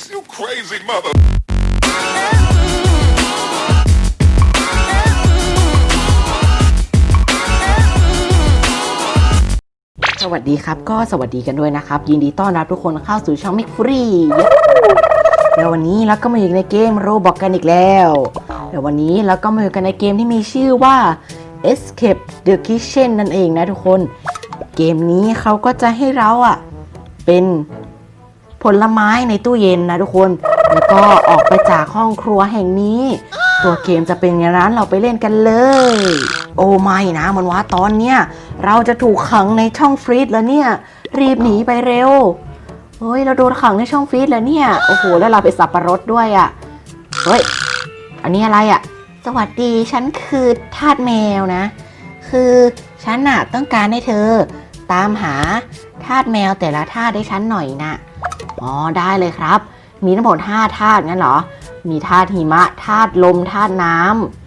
this, you crazy mother. สวัสดีครับ ก็สวัสดีกันด้วยนะครับ ยินดีต้อนรับทุกคนเข้าสู่ช่องมิกฟรีแล้ววันนี้เราก็มาอยู่ในเกมโรบอกกันอีกแล้วเดี๋ยววันนี้เราก็มาอยู่กันในเกมที่มีชื่อว่า Escape the Kitchen นั่นเองนะทุกคน เกมนี้เขาก็จะให้เราอะเป็น ผลไม้ในตู้เย็นนะทุกคน แล้วก็ออกไปจากห้องครัวแห่งนี้ ตัวเกมจะเป็นอย่างนั้นเราไปเล่นกันเลย โอ้ไม่นะมันว่าตอนเนี้ยเราจะถูกขังในช่องฟรีซแล้วเนี่ย รีบหนีไปเร็วเฮ้ยเราโดนขังในช่องฟรีซแล้วเนี่ยโอ้โหแล้วเราไปสับประรดด้วยอะ่ะเฮ้ยอันนี้อะไรอะ่ะ สวัสดีฉันคือทาสแมวนะ คือฉันน่ะต้องการให้เธอ ตามหาทาสแมวแต่ละทาสให้ฉันหน่อยนะ อ๋อได้เลยครับ มีทั้งหมด5ธาตุงั้นเหรอ มีธาตุหิมะธาตุลมธาตุน้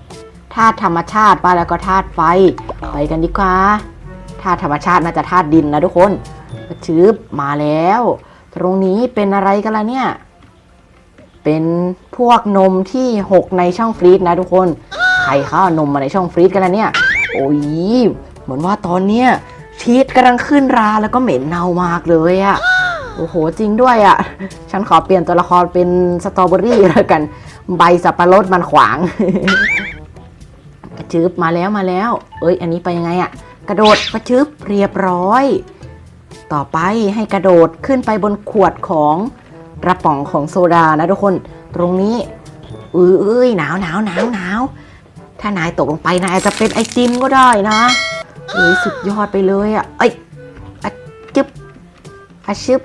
ำธาตุธรรมชาติป้าแล้วก็ธาตุไฟ ไปกันดีกว่าธาตุธรรมชาติน่าจะธาตุดินนะทุกคนชืบมาแล้ว ตรงนี้เป็นอะไรกันล่ะเนี่ย เป็นพวกนมที่หกในช่องฟรีซนะทุกคน ใครเข้าเอานมมาในช่องฟรีซกันล่ะเนี่ย โอ้ยเหมือนว่าตอนเนี้ยชีสกำลังขึ้นราแล้วก็เหม็นเน่ามากเลยอะ โอ้โห จริงด้วยอะฉันขอเปลี่ยนตัวละครเป็นสตรอเบอรี่แล้วกัน ใบสับปะรดมันขวาง กระชืบมาแล้วมาแล้ว เอ้ย อันนี้ไปยังไงอะกระโดดกระชืบเรียบร้อย ต่อไปให้กระโดดขึ้นไปบนขวดของกระป๋องของโซดานะทุกคน ตรงนี้เอ้ยหนาวหนาวหนาวหนาวถ้านายตกลงไปนายอาจจะเป็นไอติมก็ได้นะเอ้ยสุดยอดไปเลยอะเอ้ยอะจึบอะชึบ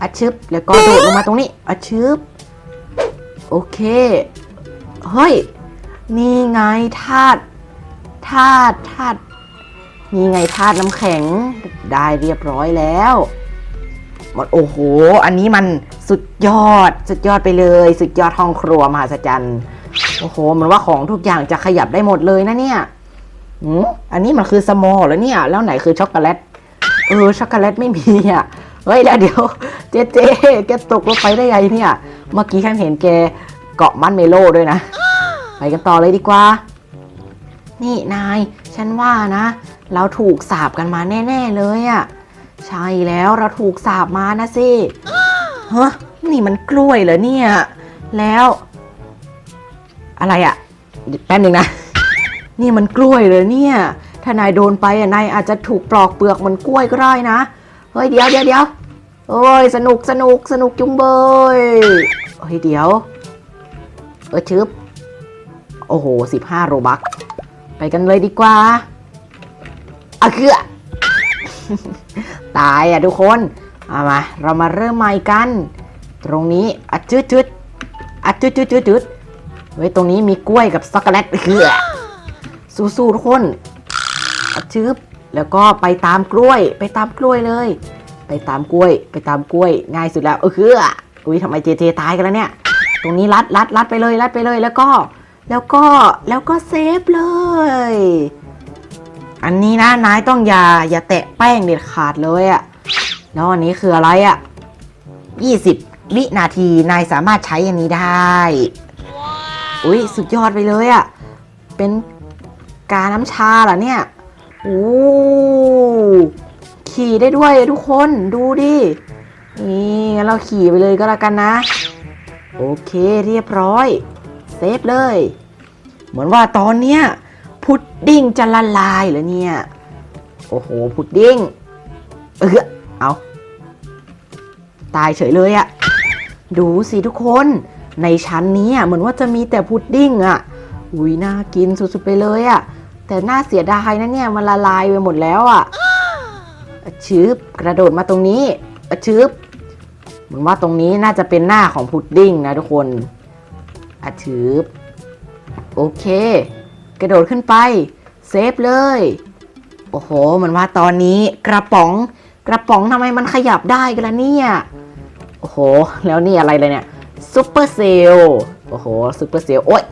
อะชึบแล้วก็โดดลงมาตรงนี้อะชึบโอเค เฮ้ย นี่ไงธาตุธาตุธาตุนี่ไงธาตุน้ำแข็งได้เรียบร้อยแล้วหมันโอ้โห อันนี้มันสุดยอด สุดยอดไปเลย สุดยอดห้องครัวมหัศจรรย์โอ้โหมันว่าของทุกอย่างจะขยับได้หมดเลยนะเนี่ยอืมอันนี้มันคือสมอแล้วเนี่ย แล้วไหนคือช็อกโกแลต เออ ช็อกโกแลตไม่มีอะ เฮ้ยแล้วเดี๋ยว เจ๊เจ๊แกตกลงไปได้ไงเนี่ย เมื่อกี้ฉันเห็นแกเกาะมันเมโลด้วยนะ ไปกันต่อเลยดีกว่า นี่นาย ฉันว่านะ เราถูกสาบกันมาแน่ ๆ เลยอะ่ะ ใช่แล้วเราถูกสาบมานะสิเฮ้นี่มันกล้วยเหรอเนี่ย แล้ว อะไรอะ่ะ แป๊บนึงนะ นี่มันกล้วยเลยเนี่ย ถ้านายโดนไปอะนายอาจจะถูกปลอกเปลือกเหมันกล้วยก็ได้นะ เฮ้ยเดี๋ยวเดี๋ยวเดี๋ยวโอ้ยสนุกสนุกสนุกจุงเบยเฮ้ยเดี๋ยวเออชึบโอ้โหสิบห้าโรบักไปกันเลยดีกว่าอะเกือตายอะทุกคนเอามาเรามาเริ่มใหม่กัน ตรงนี้อะจืดจืดอะจืดจืดจืดจืดเฮ้ยตรงนี้มีกล้วยกับช็อกโกแลตเกือสู้ๆทุกคนอะชืบ แล้วก็ไปตามกล้วย ไปตามกล้วยเลย ไปตามกล้วย ไปตามกล้วย ง่ายสุดแล้วเออคืออุ้ยทำไมเจเจตายกันแล้วเนี่ย ตรงนี้ลัดลัดลัดไปเลยลัดไปเลยแล้วก็ แล้วก็แล้วก็เซฟเลย อันนี้นะนายต้องอย่าอย่าแตะแป้งเด็ดขาดเลยอะแล้วอันนี้คืออะไรอะ20วินาทีนายสามารถใช้อันนี้ได้ อุ้ยสุดยอดไปเลยอะเป็นกาน้ำชาเหรอเนี่ย โอ้ขี่ได้ด้วยทุกคนดูดินี่งั้นเราขี่ไปเลยก็แล้วกันนะ โอเคเรียบร้อย เซฟเลย เหมือนว่าตอนเนี้ยพุดดิ้งจะละลายแล้วเนี่ย โอ้โหพุดดิ้งเออเอาตายเฉยเลยอะดูสิทุกคนในชั้นนี้เหมือนว่าจะมีแต่พุดดิ้งอะอุ้ยน่ากินสุดๆไปเลยอะ แต่น่าเสียดายนะเนี่ยมันละลายไปหมดแล้วอะอะชืบกระโดดมาตรงนี้ชืบเหมือนว่าตรงนี้น่าจะเป็นหน้าของพุดดิ้งนะทุกคนอะชืบโอเค กระโดดขึ้นไปเซฟเลย โอ้โหเหมันว่าตอนนี้กระป๋องกระป๋องทำไมมันขยับได้กันล่ะเนี่ย โอ้โห แล้วนี่อะไรเลยเนี่ยซูเปอร์เซลโอ้โหซูเปอร์เซลโอ๊ย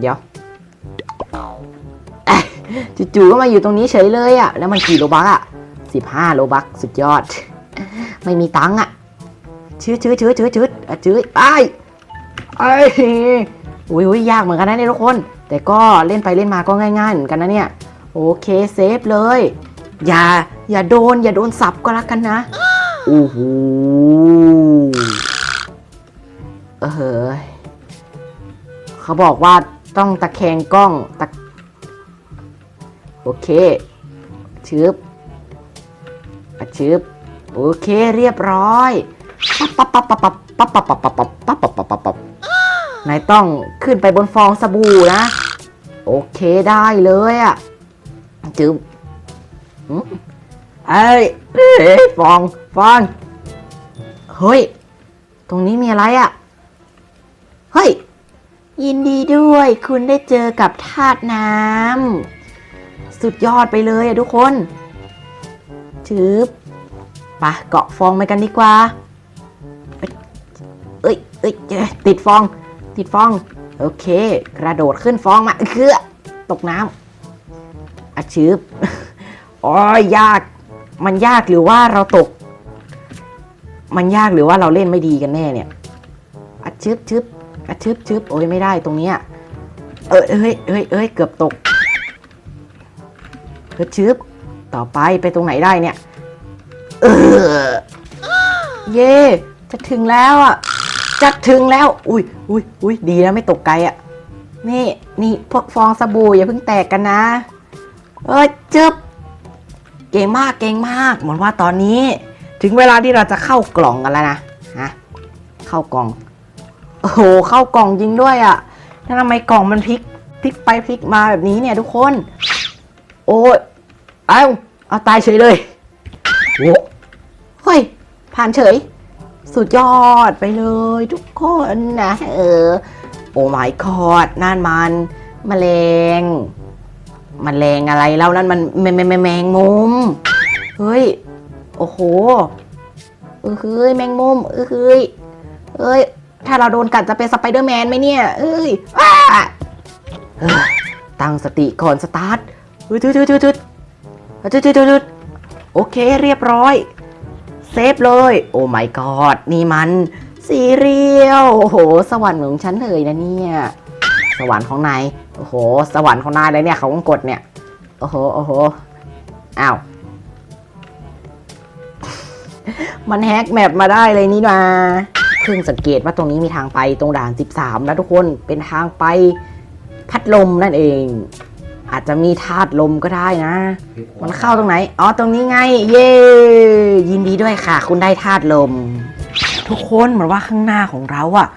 เดี๋ยว จู่ๆก็มาอยู่ตรงนี้เฉยเลยอะแล้วมันกี่โลบักอะสิบห้าโลบักสุดยอด ไม่มีตังค์อะชืดชืดชืดชืดชืดอะชืดไอไอ้อุ้ยอุ้ยยากเหมือนกันนะเนี่ยทุกคน แต่ก็เล่นไปเล่นมาก็ง่ายๆเหมือนกันนะเนี่ย โอเคเซฟเลย อย่าอย่าโดนอย่าโดนสับก็แล้วกันนะโอ้โหเออเขาบอกว่าต้องตะแคงกล้องตะ โอเคชึบอะชึบโอเคเรียบร้อยปั๊บปั๊บปั๊บปั๊บปั๊บปั๊บปั๊บปั๊บปั๊บปั๊บปั๊บปั๊บปั๊บนายต้องขึ้นไปบนฟองสบู่นะ โอเคได้เลยอะจึบหืมเอ้ยเอ้ยฟองฟองเฮ้ย ตรงนี้มีอะไรอะ เฮ้ย ยินดีด้วยคุณได้เจอกับธาตุน้ำ สุดยอดไปเลยอะทุกคนชืบไปะเกาะฟองไปกันดีกว่าเอ้ยเอ้ยเอ้ยติดฟอง ติดฟอง โอเค กระโดดขึ้นฟองมาเคือตกน้ำอาชืบอ๋อยาก มันยากหรือว่าเราตก มันยากหรือว่าเราเล่นไม่ดีกันแน่เนี่ยอาชึบชึบอาชึบชึบโอ้ยไม่ได้ตรงเนี้ยเอ้ยเอ้ยเอ้ยเอ้ยเกือบตก ฮ้ยชึบต่อไปไปตรงไหนได้เนี่ยเออเย่จะถึงแล้วอะจะถึงแล้ว อุ้ยอุ้ยอุ้ยดีนะไม่ตกไกลอะ นี่นี่พวกฟองสบู่อย่าเพิ่งแตกกันนะ เอ้ยจึบเก่งมากเก่งมากเหมือนว่าตอนนี้ ถึงเวลาที่เราจะเข้ากล่องกันแล้วนะฮะเข้ากล่อง โอ้โหเข้ากล่องจริงด้วยอะแล้วทำไมกล่องมันพลิกพลิกไปพลิกมาแบบนี้เนี่ยทุกคน โอ้ยเอาเอาตายเฉยเลยโอ้เฮ้ย ผ่านเฉย สุดยอดไปเลยทุกคนนะเออ โอ้ my god นั่นมันมแมลงมแมลงอะไรแล้วนั่นมันแมแมแมแมงมุม เฮ้ย โอ้โหเออเฮ้ยแมงมุมเออเฮ้ยเอ้ย ถ้าเราโดนกัดจะเป็นสไปเดอร์แมนไหมเนี่ย เอ้ยอ้าเฮ้ยตั้งสติก่อนสตาร์ทเฮ้ยจุดจุดจุดจุดจุดจุดดุดโอเคเรียบร้อย เซฟเลย โอ้ my god นี่มันซีเรียลโอ้โห สวรรค์ของฉันเลยนะเนี่ย สวรรค์ของนาย โอ้โห สวรรค์ของนายเลยเนี่ยเขาต้องกดเนี่ย โอ้โห โอ้โห อ้าว มันแฮกแมปมาได้เลยนี่นาเพิ่งสังเกตว่าตรงนี้มีทางไปตรงด่าน 13นะทุกคน เป็นทางไปพัดลมนั่นเอง อาจจะมีธาตุลมก็ได้นะ มันเข้าตรงไหน อ๋อ ตรงนี้ไง เย้ยินดีด้วยค่ะ คุณได้ธาตุลม ทุกคนเหมือนว่าข้างหน้าของเราอะ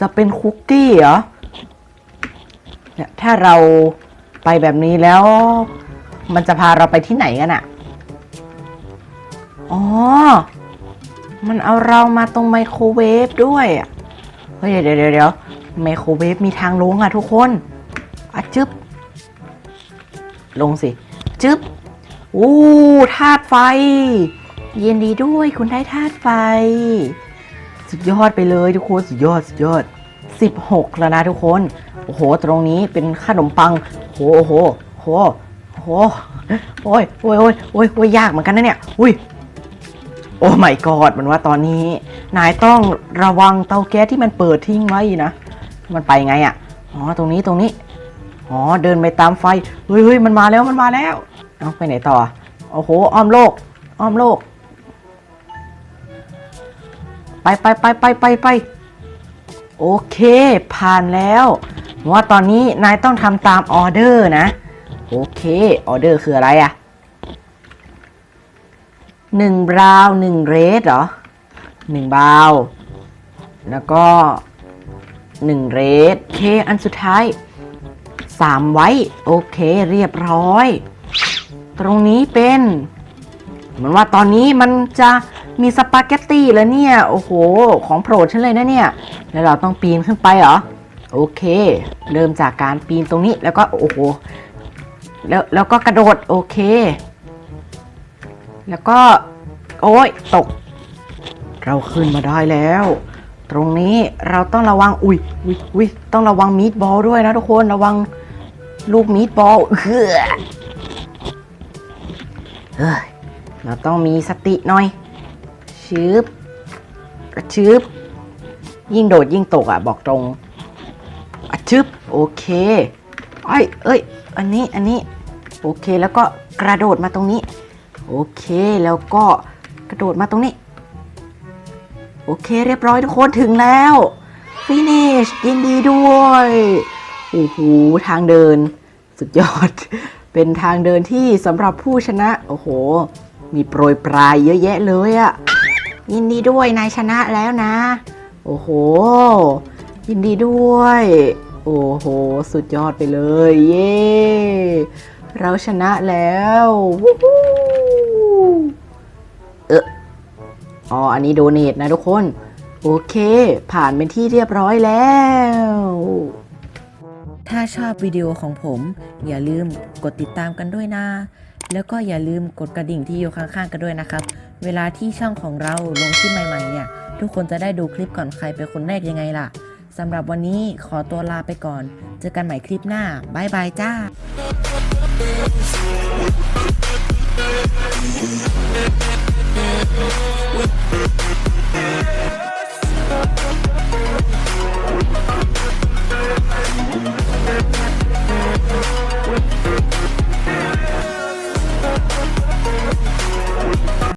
จะเป็นคุกกี้เหรอ เนี่ยถ้าเราไปแบบนี้แล้ว มันจะพาเราไปที่ไหนกันอะอ๋อ มันเอาเรามาตรงไมโครเวฟด้วยอะเฮ้ยเดี๋ยวเดี๋ยวเดี๋ยวไมโครเวฟมีทางลงอะทุกคนอะจึ๊บ ลงสิจึ๊บอู้ธาตุไฟยินดีด้วยคุณได้ธาตุไฟ สุดยอดไปเลยทุกคนสุดยอดสุดยอด 16 แล้วนะทุกคน โอ้โห ตรงนี้เป็นขนมปังโอ้โหโอ้โหโอ้โหโอ้ยโอ้ยโอ้ยโอ้ยโอ้ยยากเหมือนกันนะเนี่ยอุ้ยโอ้ my god มันว่าตอนนี้ นายต้องระวังเตาแก๊สที่มันเปิดทิ้งไว้นะ มันไปไงอะ่ะอ๋อตรงนี้ตรงนี้ อ๋อเดินไปตามไฟเฮ้ยเฮ้ยมันมาแล้วมันมาแล้วเอาไปไหนต่อโอ้โหอ้อมโลก อ้อมโลก ไปไปไปไปไปไปโอเค ผ่านแล้วว่าตอนนี้นายต้องทำตามออเดอร์นะ โอเค ออเดอร์คืออะไรอะหนึ่งบราว์หนึ่งเรดเหรอหนึ่งบราว์แล้วก็หนึ่งเรดเคอันสุดท้าย สามไว้ โอเคเรียบร้อย ตรงนี้เป็นเหมือนว่าตอนนี้มันจะมีสปาเกตตี้แล้วเนี่ย โอ้โห ของโปรดฉันเลยนะเนี่ย แล้วเราต้องปีนขึ้นไปเหรอ โอเค เริ่มจากการปีนตรงนี้แล้วก็โอ้โห แล้วแล้วก็กระโดด โอเค แล้วก็ โอ้ยตก เราขึ้นมาได้แล้ว ตรงนี้เราต้องระวัง อุ้ยอุ้ยอุ้ยต้องระวังมีดบอลด้วยนะทุกคน ระวัง ลูกมีดบอลเฮ้ยเราต้องมีสติหน่อย ชืบชึบยิ่งโดดยิ่งตกอะ บอกตรงอะชึบโอเคไอ้ยเอ้ย อันนี้อันนี้ โอเคแล้วก็กระโดดมาตรงนี้ โอเคแล้วก็กระโดดมาตรงนี้ โอเคเรียบร้อยทุกคนถึงแล้ว finish ยินดีด้วย โอ้โหทางเดิน สุดยอด เป็นทางเดินที่สำหรับผู้ชนะ โอ้โห มีโปรยปลายเยอะแยะเลยอะยินดีด้วยนายชนะแล้วนะ โอ้โห ยินดีด้วย โอ้โห สุดยอดไปเลย เย้เราชนะแล้ววู้ฮู้เอออ๋อ อันนี้โดเนทนะทุกคน โอเค ผ่านเป็นที่เรียบร้อยแล้ว ถ้าชอบวิดีโอของผม อย่าลืมกดติดตามกันด้วยนะ แล้วก็อย่าลืมกดกระดิ่งที่อยู่ข้างๆกันด้วยนะครับ เวลาที่ช่องของเราลงคลิปใหม่ๆเนี่ย ทุกคนจะได้ดูคลิปก่อนใครเป็นคนแรกยังไงล่ะสำหรับวันนี้ขอตัวลาไปก่อน เจอกันใหม่คลิปหน้าบายบายจ้า